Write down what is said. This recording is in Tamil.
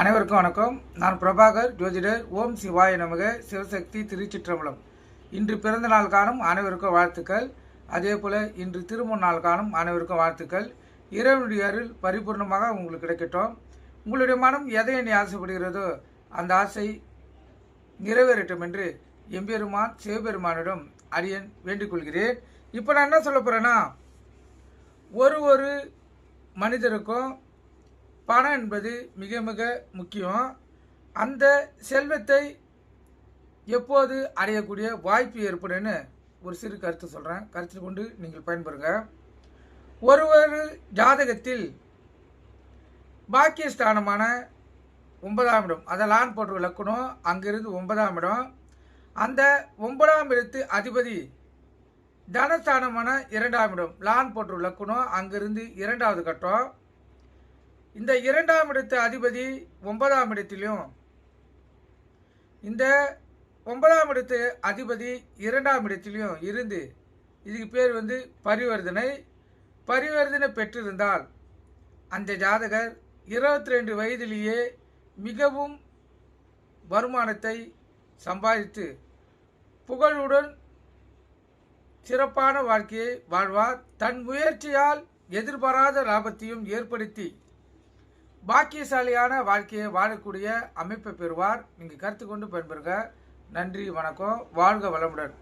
அனைவருக்கும் வணக்கம். நான் பிரபாகர் ஜோதிடர் ஓம் சிவாய நமக சிவசக்தி திருச்சிற்றம்பலம். இன்று பிறந்த நாள் காணும் அனைவருக்கும் வாழ்த்துக்கள். அதே போல இன்று திருமண நாள் காணும் அனைவருக்கும் வாழ்த்துக்கள். இறைவனுடைய அருள் பரிபூர்ணமாக உங்களுக்கு கிடைக்கட்டும். உங்களுடைய மனம் எதை எண்ணி ஆசைப்படுகிறதோ அந்த ஆசை நிறைவேறட்டும் என்று எம்பெருமான் சிவபெருமானிடம் அரியன் வேண்டிக் கொள்கிறேன். இப்போ நான் என்ன சொல்ல போகிறேன்னா ஒரு ஒரு மனிதருக்கும் பணம் என்பது மிக மிக முக்கியம். அந்த செல்வத்தை எப்போது அடையக்கூடிய வாய்ப்பு ஏற்படும்னு ஒரு சிறு கருத்து சொல்கிறேன் கருத்தில் கொண்டு நீங்கள் பயன்பெறுங்க. ஒரு ஒரு ஜாதகத்தில் பாக்கியஸ்தானமான ஒன்பதாம் இடம் அதை லான் போட்டு விளக்கணும். அங்கிருந்து ஒன்பதாம் இடம். அந்த ஒன்பதாம் இடத்து அதிபதி தனஸ்தானமான இரண்டாம் இடம் லான் போட்டு விளக்கணும். அங்கிருந்து இரண்டாவது கட்டம். இந்த இரண்டாம் இடத்து அதிபதி ஒன்பதாம் இடத்திலும் இந்த ஒன்பதாம் இடத்து அதிபதி இரண்டாம் இடத்திலையும் இருந்து இதுக்கு பேர் வந்து பரிவர்த்தனை பரிவர்த்தனை பெற்றிருந்தால் அந்த ஜாதகர் இருபத்தி ரெண்டு வயதிலேயே மிகவும் வருமானத்தை சம்பாதித்து புகழுடன் சிறப்பான வாழ்க்கையை வாழ்வார். தன் முயற்சியால் எதிர்பாராத லாபத்தையும் ஏற்படுத்தி பாக்கியசாலியான வாழ்க்கையை வாழக்கூடிய அமைப்பை பெறுவார். நீங்கள் கருத்து கொண்டு பயன்பெறுங்க நன்றி வணக்கம். வாழ்க வளமுடன்.